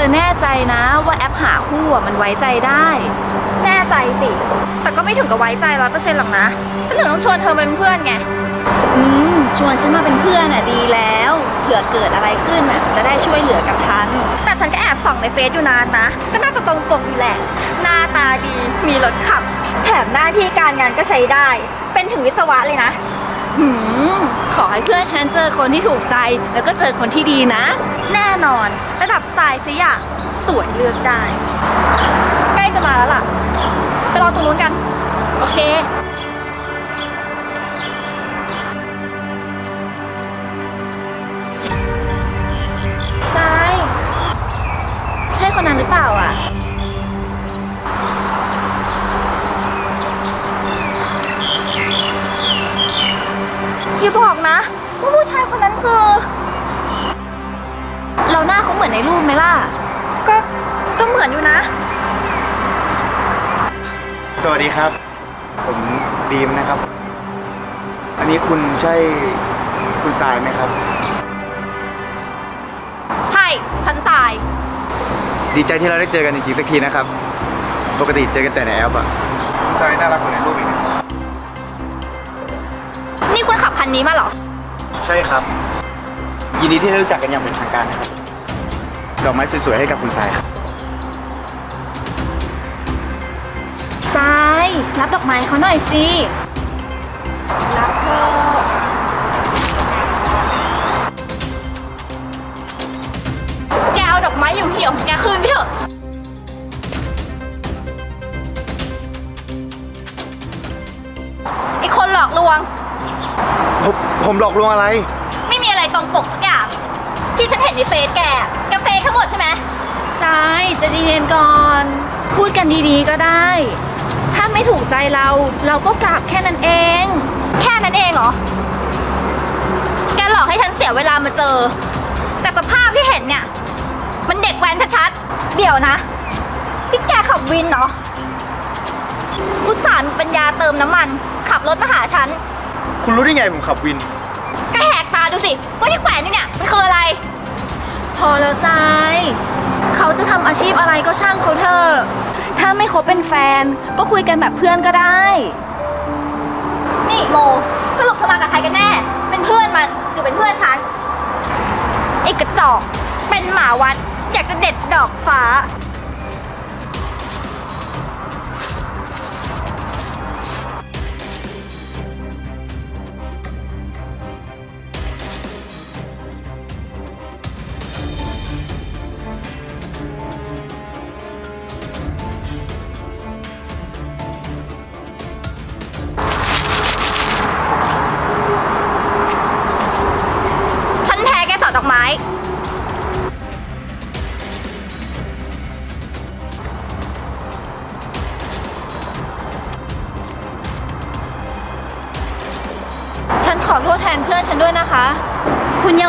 อแน่ใจนะว่าแอปหาคู่อะมันไว้ใจได้ แน่ใจสิ แต่ก็ไม่ถึงกับไว้ใจร้อยเปอร์เซ็นต์หรอกนะ ฉันถึงต้องชวนเธอมาเป็นเพื่อนไง อืม ชวนฉันมาเป็นเพื่อนอะดีแล้ว เผื่อเกิดอะไรขึ้นอะจะได้ช่วยเหลือกันทัน แต่ฉันก็แอบส่องในเฟซอยู่นานนะ ก็น่าจะตรงปกอยู่แหละ หน้าตาดี มีรถขับ แถมหน้าที่การงานก็ใช้ได้ เป็นถึงวิศวะเลยนะ หืมขอให้เพื่อนฉันเจอคนที่ถูกใจ แล้วก็เจอคนที่ดีนะ แน่นอนระดับทรายสิอยากสวยเลือกได้ ใกล้จะมาแล้วล่ะ ไปรอตรงนู้นกัน โอเค ใช่คุณทรายไหมครับ ใช่ ฉันทราย ดีใจที่เราได้เจอกันจริงๆสักทีนะครับ ปกติเจอกันแต่ในแอปอะคุณทรายน่ารักกว่าในรูปอีกนะครับนี่คุณขับคันนี้มาเหรอ ใช่ครับ ยินดีที่ได้รู้จักกันอย่างเป็นทางการนะครับดอกไม้สวยๆให้กับคุณทรายครับทราย รับดอกไม้เขาหน่อยสิรั เหี่ยวๆแกคืนไปเถอะไอคนหลอกลวง ผมผมหลอกลวงอะไร ไม่มีอะไรตรงปกสักอย่าง ที่ฉันเห็นในเฟซแกแกเฟซทั้งหมดใช่ไหมทรายใจะเย็นๆก่อน พูดกันดีๆก็ได้ ถ้าไม่ถูกใจเราเราก็กลับแค่นั้นเอง แค่นั้นเองเหรอ แกหลอกให้ฉันเสียเวลามาเจอ แต่สภาพที่เห็นเนี่ย มันเด็กแว้นชัดๆ เดี๋ยวนะพี่แกขับวินเหรออุตส่าห์มีปัญญาเติมน้ำมัน ขับรถมาหาฉัน คุณรู้ได้ไงผมขับวิน ก็แหกตาดูสิ ว่าที่แขวนนี่เนี่ย มันคืออะไร พอแล้วทราย เขาจะทำอาชีพอะไรก็ช่างเขาเถอะ ถ้าไม่คบเป็นแฟน ก็คุยกันแบบเพื่อนก็ได้ นี่โม สรุปเธอมากับใครกันแน่ เป็นเพื่อนมันหรือเป็นเพื่อนฉันไอ้กระจอก เป็นหมาวัด อยากจะเด็ดดอกฟ้า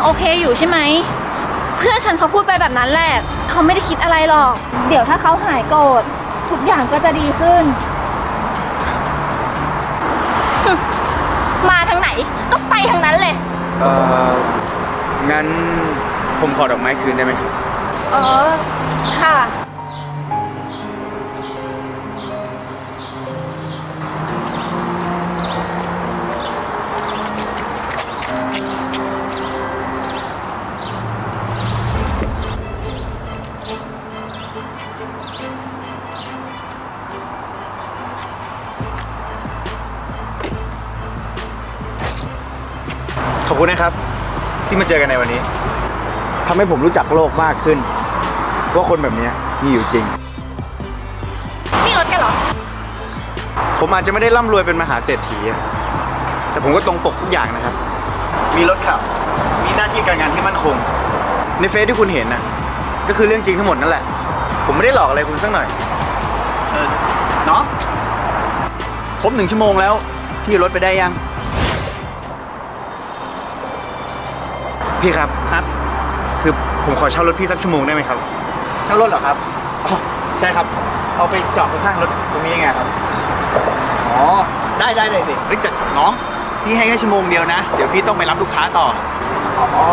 ยังโอเคอยู่ใช่ไหม เพื่อนฉันเขาพูดไปแบบนั้นแหละ เขาไม่ได้คิดอะไรหรอก เดี๋ยวถ้าเขาหายโกรธทุกอย่างก็จะดีขึ้น มาทางไหนก็ไปทางนั้นเลย เอ่องั้นผมขอดอกไม้คืนได้ไหมครับ อ๋อ ค่ะ คุณนะครับที่มาเจอกันในวันนี้ทำให้ผมรู้จักโลกมากขึ้น ว่าคนแบบเนี้ยมีอยู่จริง นี่รถแกเหรอ ผมอาจจะไม่ได้ร่ำรวยเป็นมหาเศรษฐีอะแต่ผมก็ตรงปกทุกอย่างนะครับ มีรถขับ มีหน้าที่การงานที่มั่นคง ในเฟซที่คุณเห็นน่ะก็คือเรื่องจริงทั้งหมดนั่นแหละ ผมไม่ได้หลอกอะไรคุณสักหน่อย เออน้องครบหนึ่งชั่วโมงแล้ว พี่รถไปได้ยัง พี่ครับ ครับคือผมขอเช่ารถพี่สักชั่วโมงได้ไหมครับเช่ารถเหรอครับอ๋อใช่ครับ เอาไปจอดข้างๆรถตรงนี้ยังไงครับ อ๋อ ได้ได้เลยสิเฮ้ยแต่น้องพี่ให้แค่ชั่วโมงเดียวนะ เดี๋ยวพี่ต้องไปรับลูกค้าต่อ อ๋อ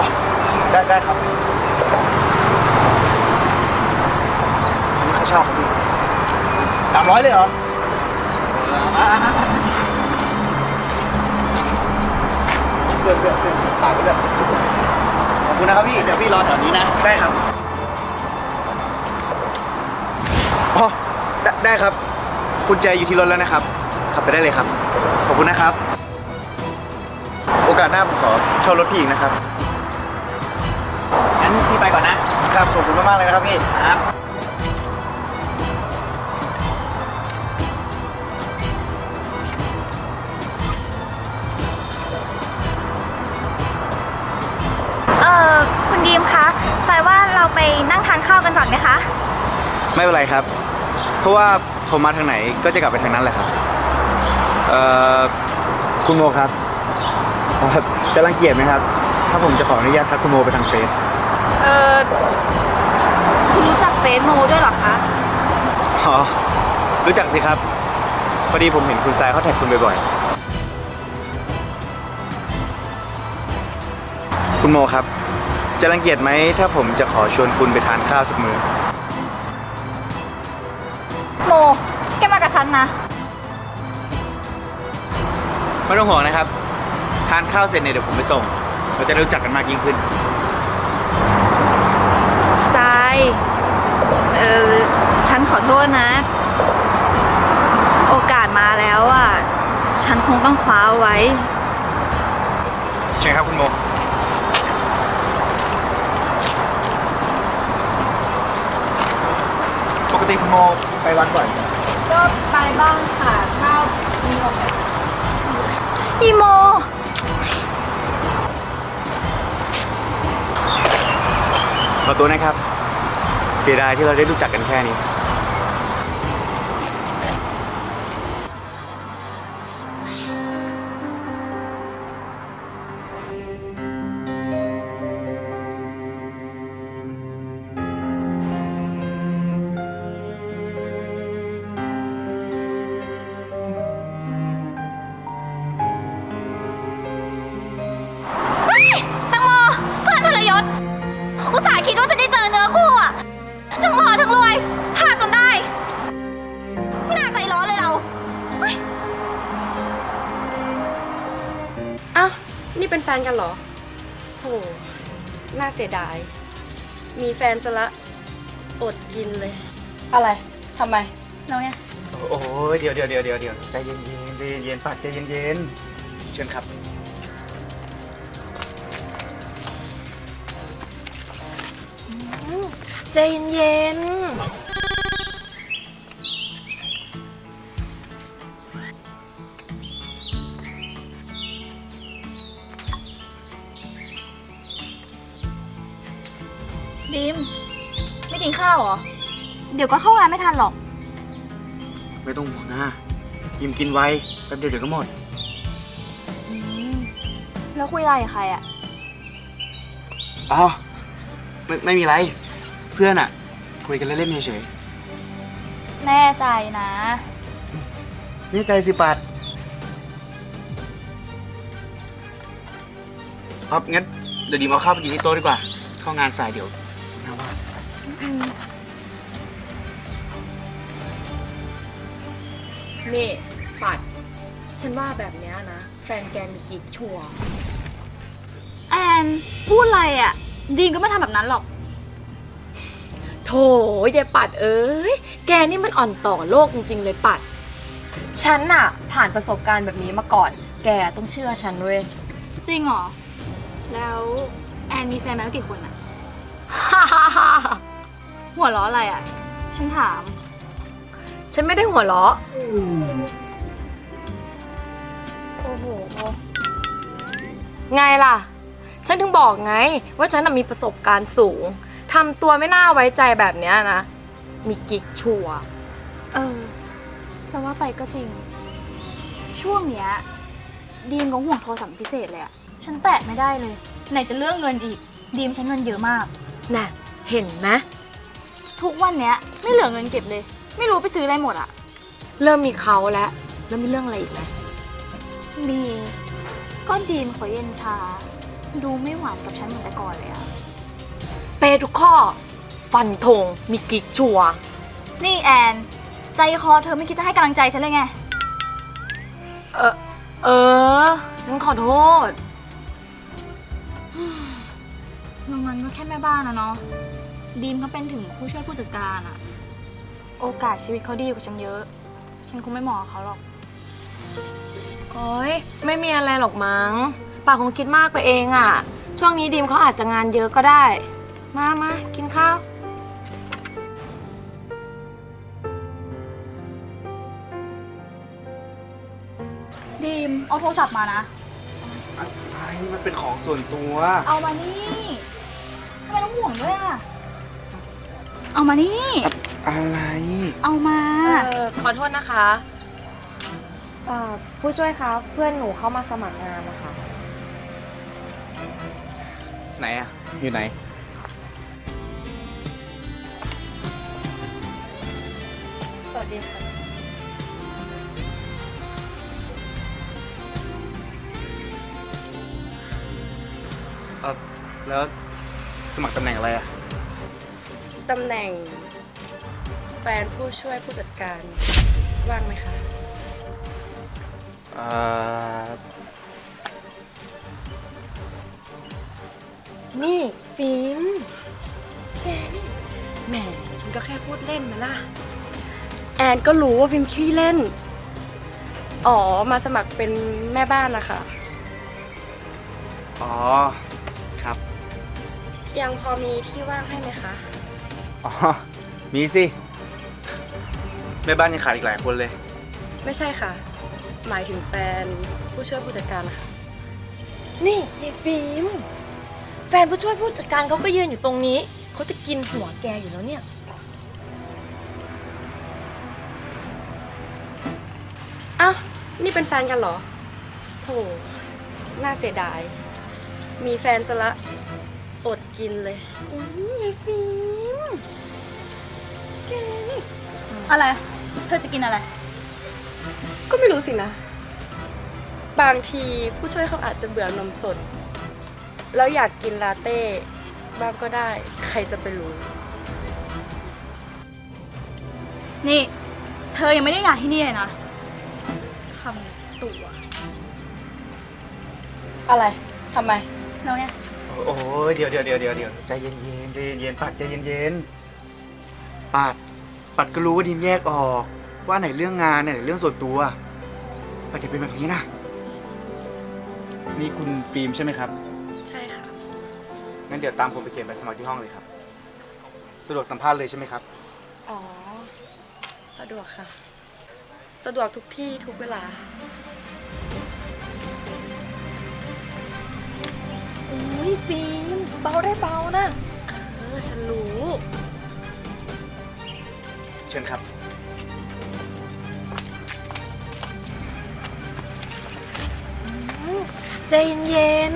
ได้ได้ครับชอบครับพี่สามร้อยเลยเหรออะอะอะเสื้อเสื้อเสื้อฝากไว้ด้วยขอบ คุณนะครับพี่ เดี๋ยวพี่รอแถวนี้นะ ได้ครับอ๋อได้ได้ครับกุญแจอยู่ที่รถแล้วนะครับ ขับไปได้เลยครับ ขอบคุณนะครับ โอกาสหน้าผมขอเช่ารถพี่อีกนะครับ งั้นพี่ไปก่อนนะครับ ขอบคุณมากๆเลยนะครับพี่ ครับ อคุณดีมคะสายว่าเราไปนั่งทานข้าวกันก่อนไหมคะ ไม่เป็นไรครับ เพราะว่าผมมาทางไหนก็จะกลับไปทางนั้นแหละครับ เอ่อ คุณโมครับเอ่อจะรังเกียจไหมครับ ถ้าผมจะขออนุญาตทักคุณโมไปทางเฟซ เออคุณรู้จักเฟซโมด้วยเหรอคะ อ๋อ รู้จักสิครับ พอดีผมเห็นคุณทรายเขาแท็กคุณบ่อยๆ คุณโมครับ จะรังเกียจไหมถ้าผมจะขอชวนคุณไปทานข้าวสักมื้อโม แกมากับฉันนะ ไม่ต้องห่วงนะครับ ทานข้าวเสร็จเนี่ยเดี๋ยวผมไปส่ง เราจะได้รู้จักกันมากยิ่งขึ้น ทรายเออฉันขอโทษนะ โอกาสมาแล้วอะ ฉันคงต้องคว้าเอาไว้ ใช่ครับคุณโม ปก ติคุณโมไปวัดบ่อยไหมก็ไปบ้างค่ะถ้ามีโอกาสอีโม ขอตัวนะครับ เสียดายที่เราได้รู้จักกันแค่นี้ นี่เป็นแฟนกันเหรอโหน่าเสียดาย มีแฟนซะละ อดกินเลย อะไรทำไมเราเนี่ย โอ้โหเดี๋ยวเดี๋ยวเดี๋ยวเดี๋ยวเดี๋ยวใจเย็นเย็นใจเย็นๆปัดใจเย็นเย็นๆเชิญครับ ใจเย็น ดิมไม่กินข้าวเหรอ เดี๋ยวก็เข้างานไม่ทันหรอก ไม่ต้องห่วงนะยิมกินไวแป๊บเดียวเดี๋ยวก็หมด แล้วคุยอะไรกับใครอะอ้าวไม่ไม่มีไร เพื่อนอะคุยกันเล่นๆเฉยแน่ใจนะ ๆนี่ใจสิปัดครับงั้นเดี๋ยวดีมเอาข้าวไปกินที่โต๊ะดีกว่าเข้างานสายเดี๋ยว นี่ปัด ฉันว่าแบบเนี้ยนะ แฟนแกมีกิ๊กชัวร์แอนพูดอะไรอะดีมก็ไม่ทำแบบนั้นหรอก โถยายปัดเอ้ย แกนี่มันอ่อนต่อโลกจริง ๆ เลยปัด ฉันน่ะ ผ่านประสบการณ์แบบนี้มาก่อน แกต้องเชื่อฉันเว้ย จริงเหรอ แล้วแอนมีแฟนมาแล้วกี่คนอะฮ่าฮ่าฮ่าหัวล้ออะไรอะฉันถาม ฉันไม่ได้หัวเราะโอ้โห ไงล่ะ ฉันถึงบอกไง ว่าฉันน่ะมีประสบการณ์สูงทำตัวไม่น่าไว้ใจแบบเนี้ยนะ มีกิ๊กชัวร์เออจะว่าไปก็จริง ช่วงเนี้ยดีมก็ห่วงโทรศัพท์พิเศษเลยอะฉันแตะไม่ได้เลย ไหนจะเรื่องเงินอีก ดีมใช้เงินเยอะมาก น่ะ เห็นไหมทุกวันเนี้ยไม่เหลือเงินเก็บเลย ไม่รู้ไปซื้ออะไรหมดอะเริ่มมีเขาแล้วแล้วมีเรื่องอะไรอีกไหมมีก็ดีมขอเย็นชา ดูไม่หวานกับฉันเหมือนแต่ก่อนเลยอะเปย์ทุกข้อ ฟันธงมีกิ๊กชัวร์นี่แอน ใจคอเธอไม่คิดจะให้กำลังใจฉันเลยไง เออ เออ ฉันขอโทษลุงมันก็แค่แม่บ้านนะเนาะดีมเขาเป็นถึงผู้ช่วยผู้จัดการอะ โอกาสชีวิตเขาดีกว่าฉันเยอะ ฉันคงไม่เหมาะกับเขาหรอก โอ้ยไม่มีอะไรหรอกมั้งปากคงคิดมากไปเองอะ่ะ ช่วงนี้ดีมเขาอาจจะงานเยอะก็ได้ มามากินข้าว ดีม เอาโทรศัพท์มานะ อะไรมันเป็นของส่วนตัว เอามานี่ทำไมต้องห่วงด้วยอะ เอามานี่ อะไร เอามา เออขอโทษนะคะ เอ่อผู้ช่วยคะเพื่อนหนูเข้ามาสมัครงานนะคะ ไหนอะ อยู่ไหน สวัสดีค่ะเออแล้วสมัครตำแหน่งอะไรอะ ตำแหน่ง แฟนผู้ช่วยผู้จัดการว่างไหมคะเอ่อนี่ฟิล์มแกนี่แหมฉันก็แค่พูดเล่นนะล่ะ แอนก็รู้ว่าฟิล์มขี้เล่น อ๋อ มาสมัครเป็นแม่บ้านนะคะ อ๋อ ครับ ยังพอมีที่ว่างให้ไหมคะ อ๋อ มีสิ แม่บ้านยังขาดอีกหลายคนเลย ไม่ใช่ค่ะ หมายถึงแฟนผู้ช่วยผู้จัดการค่ะ นี่ยายฟิล์มแฟนผู้ช่วยผู้จัดการเขาก็ยืนอยู่ตรงนี้ เขาจะกินหัวแกอยู่แล้วเนี่ย อ้าว นี่เป็นแฟนกันเหรอ โถ น่าเสียดาย มีแฟนซะละ อดกินเลยอุ้ยยายฟิล์ม แกนี่อะไร เธอจะกินอะไร ก็ไม่รู้สินะ บางทีผู้ช่วยเขาอาจจะเบื่อนมสด แล้วอยากกินลาเต้บ้างก็ได้ ใครจะไปรู้ นี่ เธอยังไม่ได้งานที่นี่เลยนะทำตัว อะไรทำไมแล้วเนี่ย โอ้ยเดี๋ยวเดี๋ยวเดี๋ยวเดี๋ยวเดี๋ยวใจเย็นเย็นๆใจเย็นๆปัดใจเย็นเย็นๆปัดปัดก็รู้ว่าดีมแยกออก ว่าไหนเรื่องงานไหนเรื่องส่วนตัวปัดจะเป็นแบบนี้นะนี่คุณฟิล์มใช่ไหมครับใช่ค่ะงั้นเดี๋ยวตามผมไปเขียนใบสมัครที่ห้องเลยครับสะดวกสัมภาษณ์เลยใช่ไหมครับ อ๋อ สะดวกค่ะ สะดวกทุกที่ทุกเวลา อ้ยฟิล์มเบาได้เบานะ เออ ฉันรู้ เชิญครับ ใจเย็น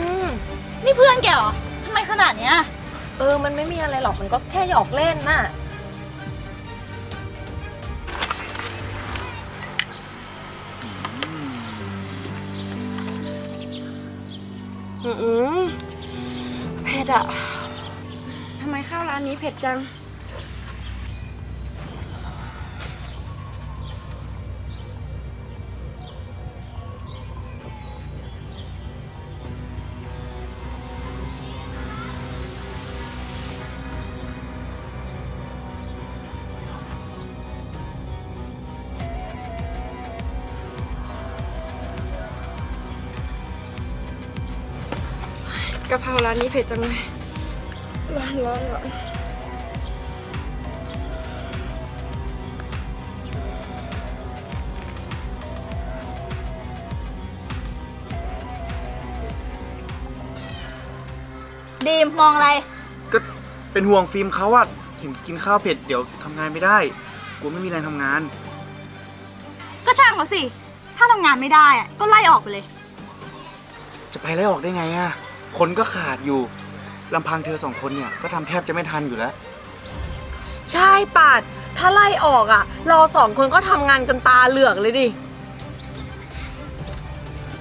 นี่เพื่อนแกเหรอทำไมขนาดเนี้ย ๆเออ มันไม่มีอะไรหรอก มันก็แค่หยอกเล่นน่ะ อืม จะทำไมข้าวร้านนี้เผ็ดจัง กะเพราร้านนี้เผ็ดจังเลยร้อนร้อนร้อนดีมมองอะไร ก็เป็นห่วงฟิล์มเขาอะเห็นกินข้าวเผ็ดเดี๋ยวทำงานไม่ได้กลัวไม่มีแรงทำงาน ก็ช่างเขาสิ ถ้าทำงานไม่ได้อะก็ไล่ออกไปเลย จะไปไล่ออกได้ไงอะ คนก็ขาดอยู่ลำพังเธอสองคนเนี่ยก็ทำแทบจะไม่ทันอยู่แล้ว ใช่ปัดถ้าไล่ออกอะ เราสองคนก็ทำงานกันตาเหลือกเลยดิ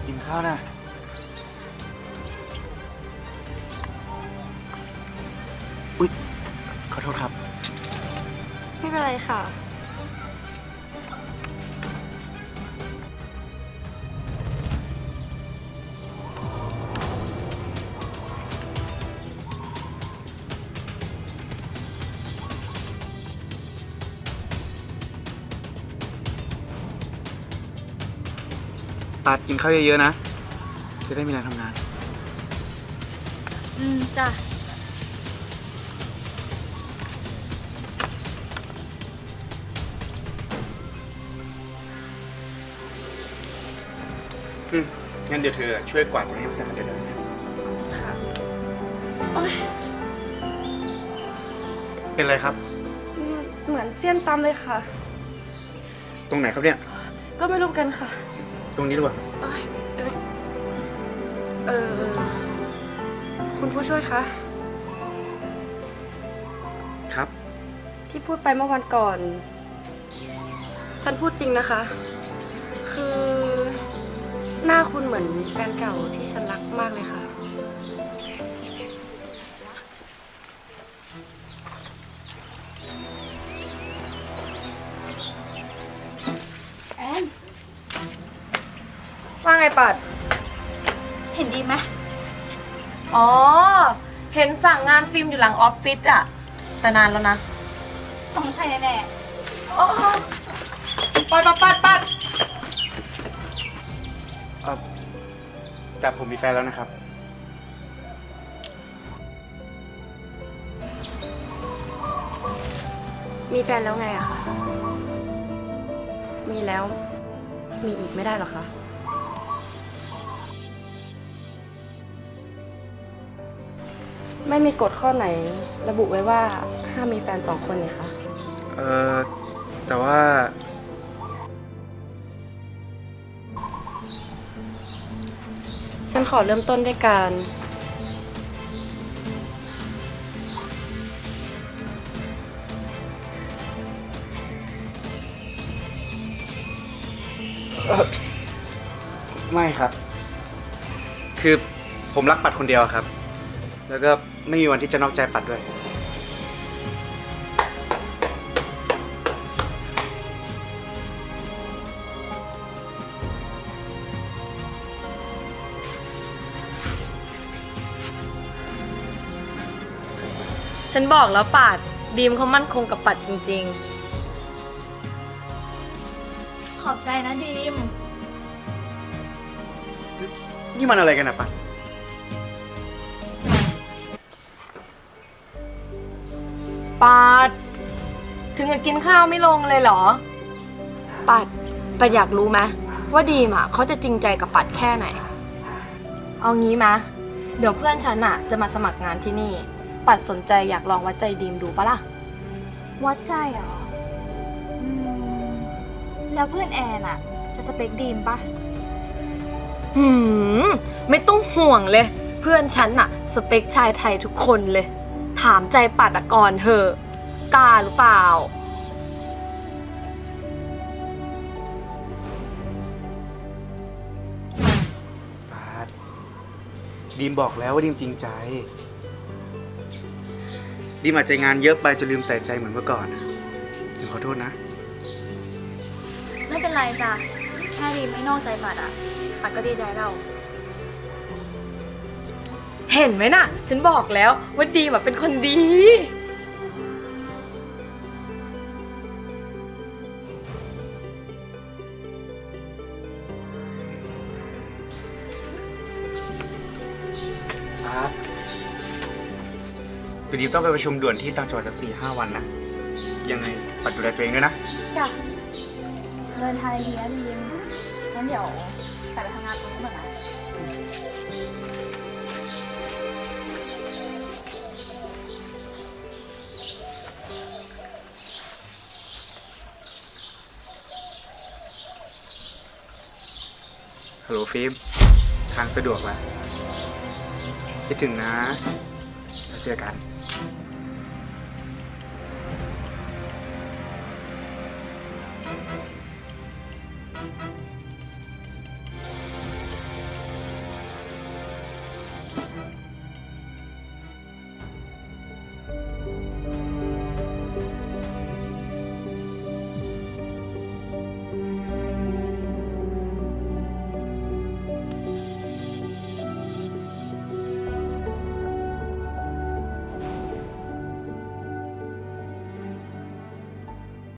กินข้าวนะ อุ๊ย ขอโทษครับ ไม่เป็นไรค่ะ ปัดกินข้าวเยอะๆนะ จะได้มีแรงทำงาน อืมจ้ะ อืมงั้นเดี๋ยวเธอช่วยกวาดตรงนี้ให้เสร็จเดี๋ยวๆโอ๊ยเป็นไรครับ เหมือนเสี้ยนตำเลยค่ะ ตรงไหนครับเนี่ย ก็ไม่รู้กันค่ะ ตรงนี้หรือเปล่าโอ๊ยเอ้ยเออ คุณผู้ช่วยคะ ครับ ที่พูดไปเมื่อวันก่อน ฉันพูดจริงนะคะ คือ หน้าคุณเหมือนแฟนเก่าที่ฉันรักมากเลยค่ะ ปัด เห็นดีไหมอ๋อ เห็นสั่งงานฟิล์มอยู่หลังออฟฟิศอะแต่นานแล้วนะต้องใช่แน่อ๋อปัดปัดปัดปัดเอ่อแต่ผมมีแฟนแล้วนะครับ มีแฟนแล้วไงอะคะ มีแล้ว มีอีกไม่ได้หรอคะ ไม่มีกฎข้อไหน ระบุไว้ว่าห้ามมีแฟนสองคนเนี่ยคะเอ่อแต่ว่า ฉันขอเริ่มต้นด้วยการ ไม่ครับ คือผมรักปัดคนเดียวครับ แล้วก็ไม่มีวันที่จะนอกใจปัดด้วย ฉันบอกแล้วปัดดีมเขามั่นคงกับปัดจริงๆขอบใจนะดีม นี่มันอะไรกันนะปัด ปัด ถึงกับกินข้าวไม่ลงเลยเหรอ ปัด ปัดอยากรู้ไหมว่าดีมอะเขาจะจริงใจกับปัดแค่ไหน เอางี้มะ เดี๋ยวเพื่อนฉันอะจะมาสมัครงานที่นี่ ปัดสนใจอยากลองวัดใจดีมดูปะล่ะ วัดใจเหรออืมแล้วเพื่อนแอนอะจะสเปคดีมปะหืม ไม่ต้องห่วงเลย เพื่อนฉันน่ะ สเปคชายไทยทุกคนเลย ถามใจปัดอะก่อนเถอะกล้าหรือเปล่าปัดดีมบอกแล้วว่าดีมจริงใจ ดีมอาจจะงานเยอะไปจนลืมใส่ใจเหมือนเมื่อก่อนนะผมขอโทษนะ ไม่เป็นไรจ้ะแค่ดีมไม่นอกใจปัดอะปัดก็ดีใจแล้ว เห็นไหมน่ะ ฉันบอกแล้วว่าดีมอะเป็นคนดีปัดคือดีมต้องไปประชุมด่วนที่ต่างจังหวัดสักสี่ห้าวันนะยังไงปัดดูแลตัวเองด้วยนะจ้ะเดินทางดีนะดีมงั้นเดี๋ยว ฮัลโหลฟิล์มทางสะดวกละคิดถึงนะแล้วเจอกัน